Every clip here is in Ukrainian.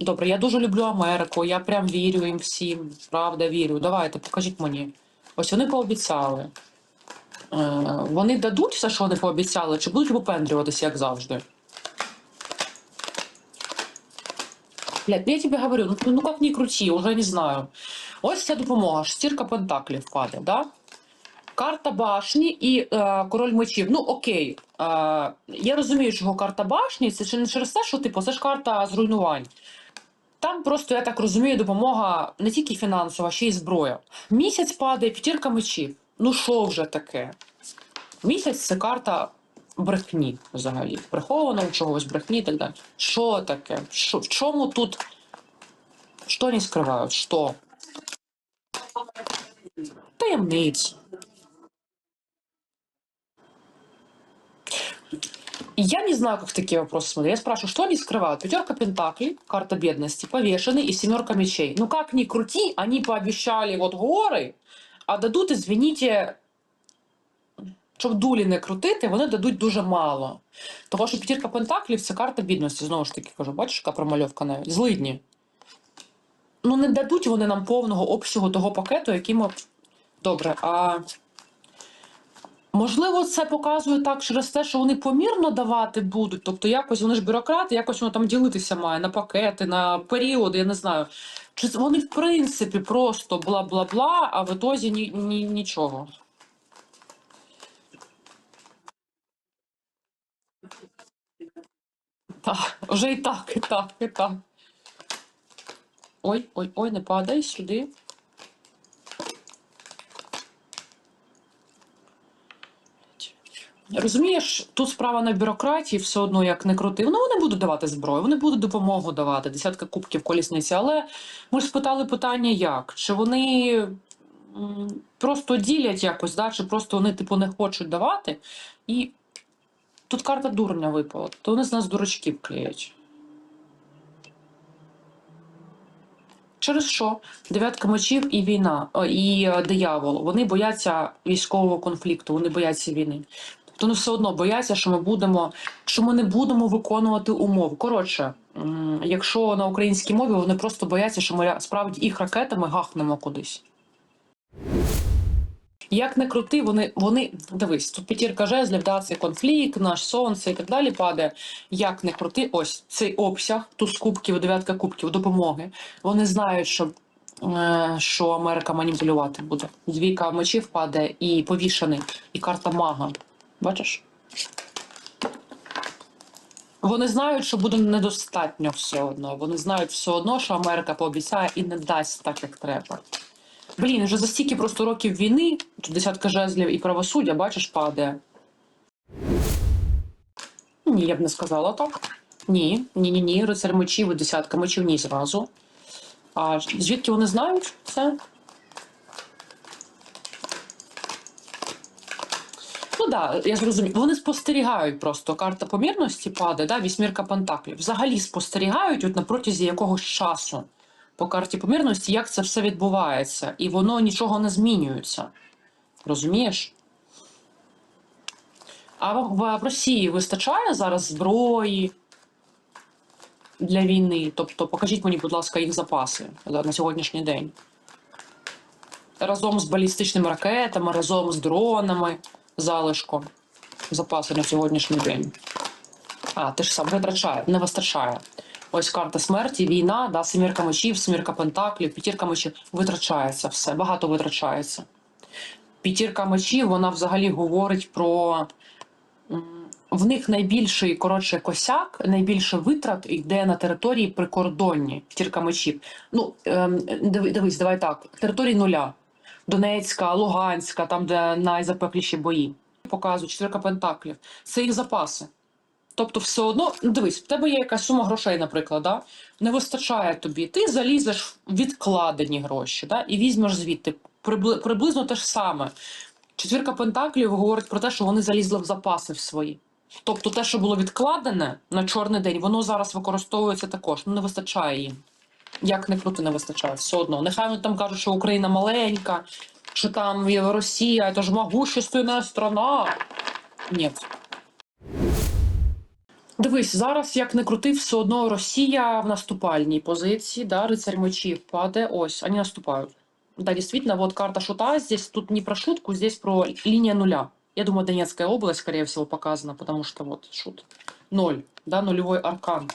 Добре, я дуже люблю Америку, я прям вірю їм всім. Правда, вірю. Давайте, покажіть мені. Ось вони пообіцяли. Е, вони дадуть все, що вони пообіцяли, чи будуть випендрюватися, як завжди? Блядь, ну я тебе говорю, ну, ну как ни крути, уже не знаю. Ось ця допомога, шестірка пентаклів паде, да? Карта башні і е, король мечів. Ну окей. Е, я розумію, чого карта башні, це чи не через те, що типу, це ж карта зруйнувань. Там просто, я так розумію, допомога не тільки фінансова, ще й зброя. Місяць падає, п'ятірка мечів. Ну що вже таке? Місяць це карта брехні взагалі. Прихованого чогось, брехні і так далі. Що таке? Що, в чому тут? Що вони скривають? Що? Таємниць. И Я не знаю, как в такие вопросы смотреть. Я спрашиваю, что они скрывают? Пятерка пентаклей, карта бедности, повешенный и семерка мечей. Ну как ни крути, они пообещали вот горы, а дадут, извините, щоб дулі не крутити, вони дадуть дуже мало. Того, що п'ятірка пентаклів це карта бідності. Знову ж таки кажу, бачиш, яка промальовка навіть. Злидні. Ну, не дадуть вони нам повного обсягу того пакету, який ми. Добре, а можливо, це показує так через те, що вони помірно давати будуть. Тобто, якось вони ж бюрократи, якось воно там ділитися має на пакети, на періоди, я не знаю. Чи вони, в принципі, просто бла-бла-бла, а в ітозі ні, ні, нічого. Так, вже і так, і так, і так. Ой, ой, ой, не падай сюди. Розумієш, тут справа на бюрократії, все одно як не крути. Ну, вони будуть давати зброю, вони будуть допомогу давати, десятка кубків колісниці. Але ми ж спитали питання, як? Чи вони просто ділять якось, да? чи просто вони, типу, не хочуть давати. І тут карта дурня випала, то вони з нас дурачків клеять. Через що? Дев'ятка мечів і війна, і е, диявол. Вони бояться військового конфлікту, вони бояться війни. Тобто вони все одно бояться, що ми будемо, що ми не будемо виконувати умов. Коротше, якщо на українській мові вони просто бояться, що ми справді їх ракетами гахнемо кудись. Як не крути, вони, вони дивись, тут п'ятірка жезлів, да, конфлікт, наш сонце і так далі падає. Як не крути, ось цей обсяг, туз кубків, дев'ятка кубків допомоги. Вони знають, що, е, що Америка маніпулювати буде. Двійка мечів падає і повішений, і карта мага. Бачиш? Вони знають, що буде недостатньо все одно. Вони знають все одно, що Америка пообіцяє і не дасть так, як треба. Блін, вже за стільки просто років війни, десятка жезлів і правосуддя, бачиш, падає. Ні, я б не сказала так. Ні, ні, ні, ні. Рицар мечів і десятка мечів ні зразу. А звідки вони знають це? Ну так, да, я зрозумів. Вони спостерігають просто. Карта помірності падає, да, вісьмірка пентаклів. Взагалі спостерігають от на протязі якогось часу по карті помірності, як це все відбувається, і воно нічого не змінюється. Розумієш? А в, Росії вистачає зараз зброї для війни? Тобто, покажіть мені, будь ласка, їх запаси на сьогоднішній день. Разом з балістичними ракетами, разом з дронами, залишком. Запаси на сьогоднішній день. А, ти ж сам витрачає, не вистачає. Ось карта смерті, війна, да, семірка мечів, семірка пентаклів, п'ятірка мечів. Витрачається все, багато витрачається. П'ятірка мечів, вона взагалі говорить про. В них найбільший коротше косяк, найбільше витрат йде на території прикордонні. П'ятірка мечів. Ну, ем, дивись, давай так. Території нуля. Донецька, Луганська, там, де найзапекліші бої. Показую, четвірка пентаклів. Це їх запаси. Тобто, все одно, ну, дивись, в тебе є якась сума грошей, наприклад, да? не вистачає тобі. Ти залізеш в відкладені гроші, да? і візьмеш звідти Прибли- приблизно те ж саме. Четвірка пентаклів говорить про те, що вони залізли в запаси в свої. Тобто, те, що було відкладене на чорний день, воно зараз використовується також. Ну, не вистачає їм. Як не крути, не вистачає. Все одно. Нехай вони там кажуть, що Україна маленька, що там Росія, це ж могущественна страна. Ні. Дивись, зараз як не крути, все одно Росія в наступальній позиції, да, рицарь мечів падає, ось, вони наступають. Да, действительно, вот карта шута, здесь тут не про шутку, здесь про линия нуля. Я думаю, Донецкая область, скорее всего, показана, потому что вот шут. Ноль, да, нулевой аркан.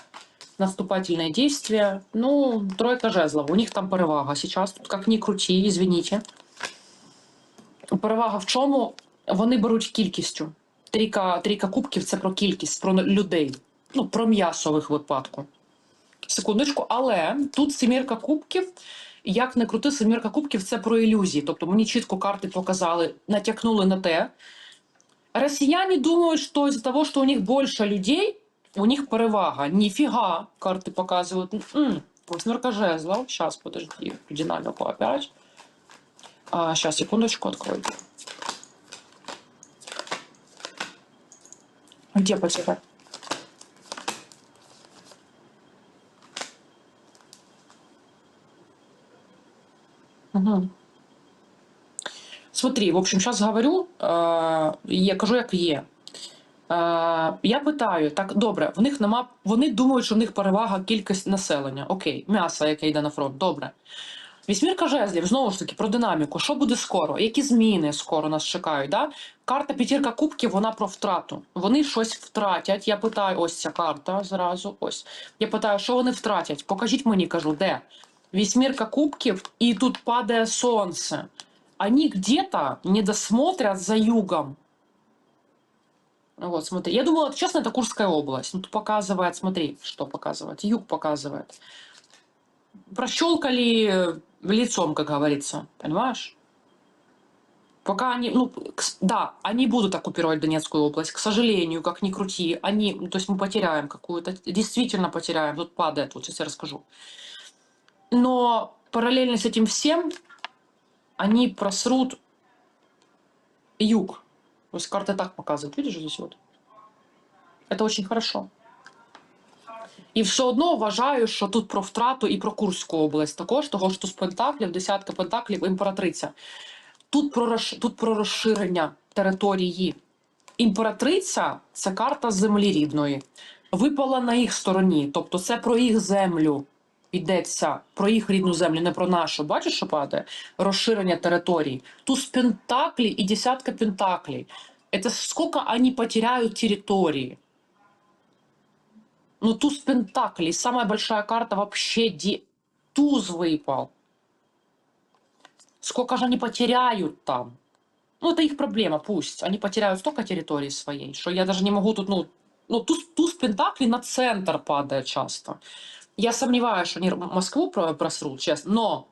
Наступательные действия. Ну, тройка жезлов, у них там перевага. Сейчас тут как ни крути, извините. Перевага в чому? Вони беруть кількістю. Трійка, трійка кубків це про кількість, про людей. Ну, про м'ясо в їх випадку. Секундочку, але тут семірка кубків. Як не крути, семірка кубків це про ілюзії. Тобто мені чітко карти показали, натякнули на те. Росіяни думають, що із-за того, що у них більше людей, у них перевага. Ніфіга, карти показують. Восьмерка жезлов. Сейчас, подожди, динамику опять. А, сейчас, секундочку, откройте. Где потеря? Угу. Смотри, в общем, сейчас говорю, е, я кажу, як є. Е, я питаю, так добре, в них нема. Вони думають, що в них перевага кількість населення. Окей, м'ясо, яке йде на фронт, добре. Вісьмірка жезлів, знову ж таки, про динаміку. Що буде скоро? Які зміни скоро нас чекають? Да? Карта п'ятірка кубків, вона про втрату. Вони щось втратять. Я питаю, ось ця карта зразу. Ось. Я питаю, що вони втратять? Покажіть мені, кажу, де? Вісьмірка кубків, і тут падає сонце. Они где-то не досмотрят за югом. Вот, смотри. Я думала, честно, это Курская область. Ну, тут показывает, смотри, что показывает. Юг показывает. Прощелкали лицом, как говорится. Понимаешь? Пока они, ну, да, они будут оккупировать Донецкую область. К сожалению, как ни крути, они, ну, то есть мы потеряем какую-то, действительно потеряем. Тут падает, вот сейчас я расскажу. Но параллельно с этим всем они просрут юг. То есть карта так показывает. Видишь здесь вот? Это очень хорошо. І все одно вважаю, що тут про втрату і про Курську область також, того що тут пентаклів, десятка пентаклів, імператриця. Тут про, тут про розширення території. Імператриця це карта землі рідної. Випала на їх стороні. Тобто це про їх землю йдеться, про їх рідну землю, не про нашу. Бачиш, що падає? Розширення територій. Туз пентаклей і десятка пентаклей. Это сколько они потеряют территории. Ну, туз пентаклей, самая большая карта вообще, де... туз выпал. Сколько же они потеряют там? Ну, это их проблема, пусть. Они потеряют столько территории своей, что я даже не могу тут, ну, ну туз, туз пентаклей на центр падает часто. Я сомневаюсь, что они Москву про- просрут, честно, но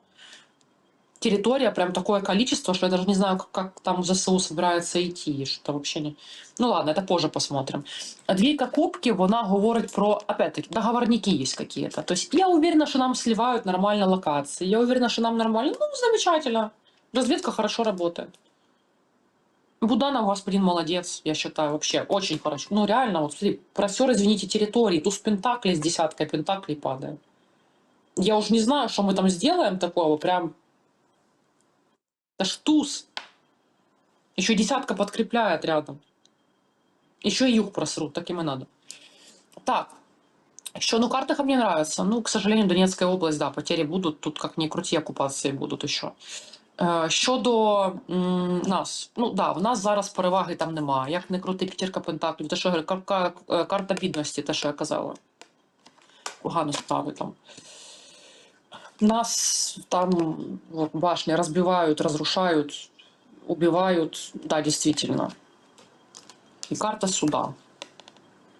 территория прям такое количество, что я даже не знаю, как, как там ЗСУ собирается идти, что вообще не... Ну ладно, это позже посмотрим. А Двійка кубків, вона говорить про, опять-таки, договорники есть какие-то. То есть я уверена, что нам сливают нормально локации. Я уверена, что нам нормально. Ну, замечательно. Разведка хорошо работает. Буданов, господин, молодец, я считаю, вообще очень хорошо. Ну, реально, вот смотри, просер, извините, территории, туз пентаклей с десяткой пентаклей падает. Я уже не знаю, что мы там сделаем такого, прям... Это ж туз. Еще десятка подкрепляет рядом. Еще и юг просрут, таким и надо. Так, еще, ну, карта мне нравится. Ну, к сожалению, Донецкая область, да, потери будут. Тут как ни крути, оккупации будут еще. Е, Щодо м, нас, ну да, в нас зараз переваги там немає. Як не крути п'ятірка пентаклів, те, що кар- кар- е, карта бідності, те, що я казала. Погано справи там. Нас там вот, башни разбивают, разрушают, убивают. Да, действительно. И карта суда.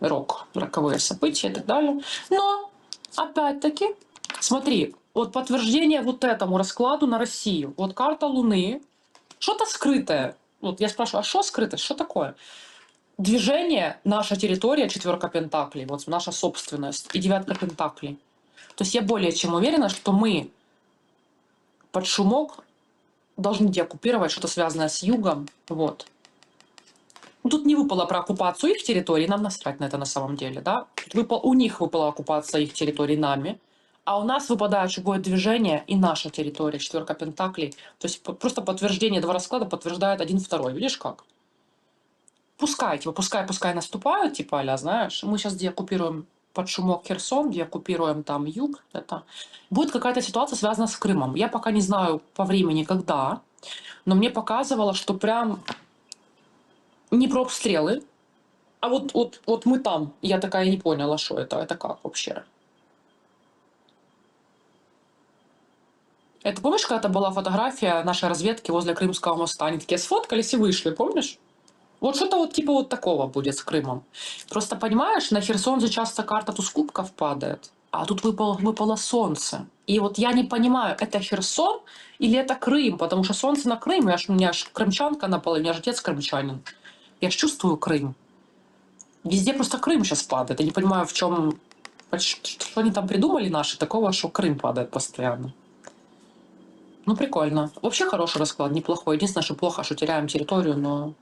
Рок, роковые события и так далее. Но, опять-таки, смотри, вот подтверждение вот этому раскладу на Россию. Вот карта Луны, что-то скрытое. Вот я спрашиваю, а что скрытое? Что такое? Движение, наша территория, четверка пентаклей, вот наша собственность и девятка пентаклей. То есть я более чем уверена, что мы под шумок должны деоккупировать что-то связанное с югом. Вот. Ну, Тут не выпало про оккупацию их территорий, нам насрать на это на самом деле, да? Выпал, у них выпала оккупация их территорий нами, а у нас выпадает любое движение и наша территория, четверка пентаклей. То есть просто подтверждение два расклада подтверждает один второй. Видишь как? пускай, типа, пускай, пускай наступают, типа, а знаешь, мы сейчас деоккупируем под шумок Херсон, деоккупируем там юг, это. Будет какая-то ситуация, связанная с Крымом. Я пока не знаю по времени, когда, но мне показывало, что прям не про обстрелы, а вот, вот, вот мы там. Я такая не поняла, что это, это как вообще. Это помнишь, когда была фотография нашей разведки возле Крымского моста? Они такие сфоткались и вышли, помнишь? Вот что-то вот типа вот такого будет с Крымом. Просто понимаешь, на Херсон же часто карта туз кубков падает, а тут выпало, выпало солнце. И вот я не понимаю, это Херсон или это Крым, потому что солнце на Крым, я ж, у меня ж крымчанка наполовину, у меня же отец крымчанин. Я ж чувствую Крым. Везде просто Крым сейчас падает. Я не понимаю, в чем... Что они там придумали наши такого, что Крым падает постоянно. Ну, прикольно. Вообще хороший расклад, неплохой. Единственное, что плохо, что теряем территорию, но